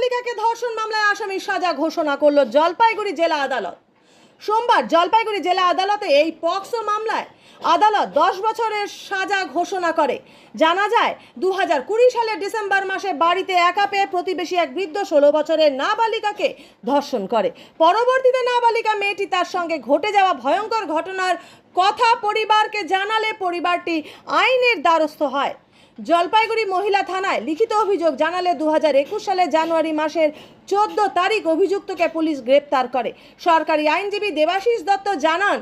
নাবালিকাকে ধর্ষণ মামলায় আসামির সাজা ঘোষণা করল জলপাইগুড়ি জেলা আদালত। সোমবার জলপাইগুড়ি জেলা আদালতে এই পক্সো মামলায় আদালত দশ বছরের সাজা ঘোষণা করে। জানা যায় দু হাজার কুড়ি সালের ডিসেম্বর মাসে বাড়িতে একা পেয়ে প্রতিবেশী এক বৃদ্ধ ষোলো বছরের নাবালিকাকে ধর্ষণ করে। পরবর্তীতে নাবালিকা মেয়েটি তার সঙ্গে ঘটে যাওয়া ভয়ঙ্কর ঘটনার কথা পরিবারকে জানালে পরিবারটি আইনের দ্বারস্থ হয়। জলপাইগুড়ি মহিলা থানায় লিখিত অভিযোগ জানালে দু হাজার সালের জানুয়ারি মাসের চোদ্দ তারিখ অভিযুক্তকে পুলিশ গ্রেপ্তার করে। সরকারি আইনজীবী দেবাশিস দত্ত জানান,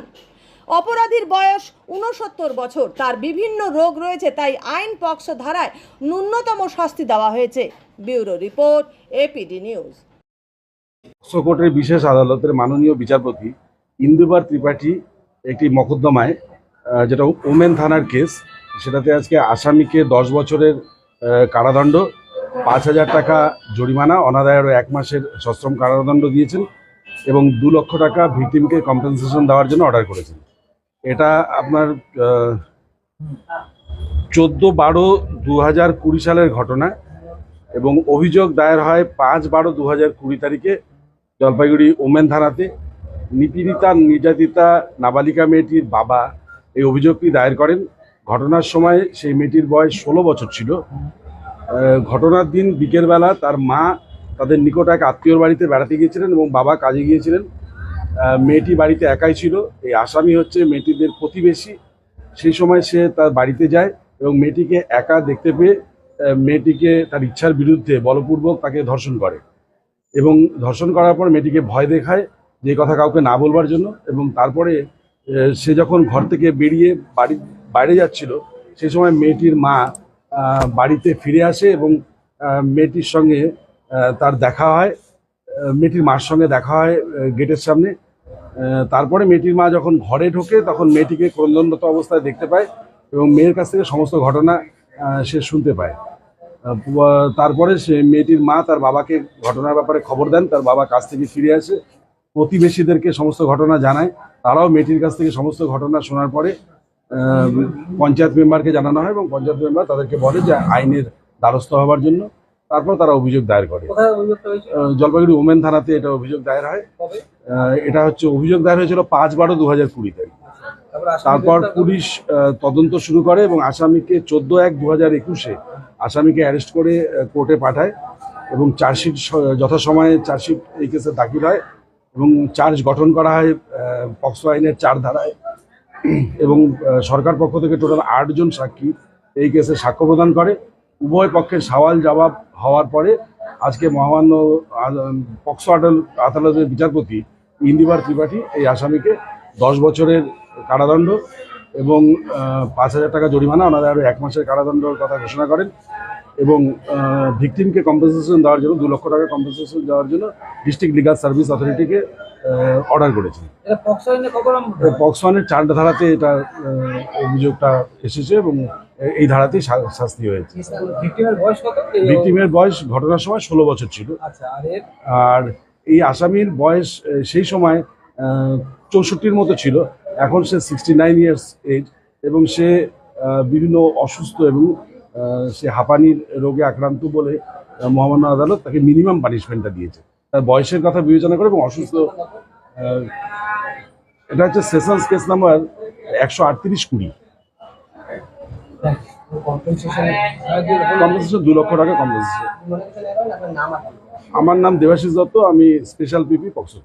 অপরাধীর বয়স উনসত্তর বছর, তার বিভিন্ন রোগ রয়েছে, তাই আইন পক্ষ ধারায় ন্যূনতম শাস্তি দেওয়া হয়েছে। Bureau report, APD news. Supreme বিশেষ আদালতের মাননীয় বিচারপতি ইন্দুবার ত্রিপাঠী একটি মকদ্দমায় যেটা ওমেন থানার কেস সেটাতে আজকে আসামিকে দশ বছরের কারাদণ্ড, পাঁচ হাজার টাকা জরিমানা অনাদায় আরও এক মাসের সশ্রম কারাদণ্ড দিয়েছেন এবং দু লক্ষ টাকা ভিকটিমকে কম্পেনসেশন দেওয়ার জন্য অর্ডার করেছেন। এটা আপনার চোদ্দ বারো দু হাজার কুড়ি সালের ঘটনা এবং অভিযোগ দায়ের হয় পাঁচ বারো দু হাজার কুড়ি তারিখে জলপাইগুড়ি ওমেন থানাতে। নিপীড়িতা নির্যাতিতা নাবালিকা মেয়েটির বাবা এই অভিযোগটি দায়ের করেন। ঘটনার সময় সেই মেয়েটির বয়স ষোলো বছর ছিল। ঘটনার দিন বিকেলবেলা তার মা তাদের নিকট এক আত্মীয়র বাড়িতে বেড়াতে গিয়েছিলেন এবং বাবা কাজে গিয়েছিলেন। মেয়েটি বাড়িতে একাই ছিল। এই আসামি হচ্ছে মেয়েটিদের প্রতিবেশী। সেই সময় সে তার বাড়িতে যায় এবং মেয়েটিকে একা দেখতে পেয়ে মেয়েটিকে তার ইচ্ছার বিরুদ্ধে বলপূর্বক তাকে ধর্ষণ করে এবং ধর্ষণ করার পর মেয়েটিকে ভয় দেখায় যে কথা কাউকে না বলবার জন্য এবং তারপরে সে যখন ঘর থেকে বেরিয়ে বাড়ি বাইরে যাচ্ছিল, সেই সময় মেয়েটির মা বাড়িতে ফিরে আসে এবং মেয়েটির সঙ্গে তার দেখা হয় মেয়েটির মার সঙ্গে দেখা হয় গেটের সামনে। তারপরে মেয়েটির মা যখন ঘরে ঢোকে, তখন মেয়েটিকে ক্রন্দনরত অবস্থায় দেখতে পায় এবং মেয়ের কাছ থেকে সমস্ত ঘটনা সে শুনতে পায়। তারপরে সে মেয়েটির মা তার বাবাকে ঘটনার ব্যাপারে খবর দেন, তার বাবা কাছ থেকে ফিরে আসে, প্রতিবেশীদেরকে সমস্ত ঘটনা জানায়, তারাও মেয়েটির কাছ থেকে সমস্ত ঘটনা শোনার পরে পঞ্চায়েত মেম্বারকে জানানো হয় এবং পঞ্চায়েত মেম্বার তাদেরকে বলে যে আইনের দ্বারস্থ হওয়ার জন্য। তারপর তারা অভিযোগ দায়ের করে। জলপাইগুড়ি ওমেন থানাতে এটা অভিযোগ দায়ের হয়। এটা হচ্ছে অভিযোগ দায়ের হয়েছিল পাঁচ বারো দু হাজার কুড়ি তারিখ তারপর পুলিশ তদন্ত শুরু করে এবং আসামিকে চোদ্দ এক দু হাজার একুশে আসামিকে অ্যারেস্ট করে কোর্টে পাঠায় এবং চার্জশিট যথাসময়ে চার্জশিট এই কেসে দাখিল হয় এবং চার্জ গঠন করা হয় পক্সো আইনের চার ধারায়। এবং সরকার পক্ষ থেকে টোটাল আটজন সাক্ষী এই কেসে সাক্ষ্য প্রদান করে। উভয় পক্ষের সওয়াল জবাব হওয়ার পরে আজকে মহামান্য পক্সো আদাল- আদালতের বিচারপতি ইন্দিবার ত্রিপাঠী এই আসামিকে দশ বছরের কারাদণ্ড এবং পাঁচ হাজার টাকা জরিমানা ওনারা আরও এক মাসের কারাদণ্ডের কথা ঘোষণা করেন। এবং ভিকটিমকে কম্পেনসেশন দেওয়ার জন্য দু লক্ষ টাকা কম্পেনসেশন দেওয়ার জন্য ডিস্ট্রিক্ট লিগাল সার্ভিস অথরিটিকে অর্ডার করেছে। পক্সো পক্সওয়ানের চার ধারাতে এটা অভিযোগটা এসেছে এবং এই ধারাতেই শাস্তি হয়েছে। ভিক্টিমের বয়স ঘটনার সময় ষোলো বছর ছিল। আচ্ছা আর এই আসামির বয়স সেই সময় চৌষট্টির মতো ছিল। এখন সে সিক্সটি নাইন ইয়ার্স এজ এবং সে বিভিন্ন অসুস্থ এবং সে হাঁপানির রোগে আক্রান্ত বলে মহামান্য আদালত তাকে মিনিমাম পানিশমেন্টটা দিয়েছে। তার বয়সের কথা বিবেচনা করে এবং অসুস্থ এটা হচ্ছে সেশনস কেস নাম্বার একশো আটত্রিশ কুড়ি। দু লক্ষ টাকা কম্পেনসেশন আমার নাম দেবাশিস দত্ত, আমি স্পেশাল পিপি পক্সো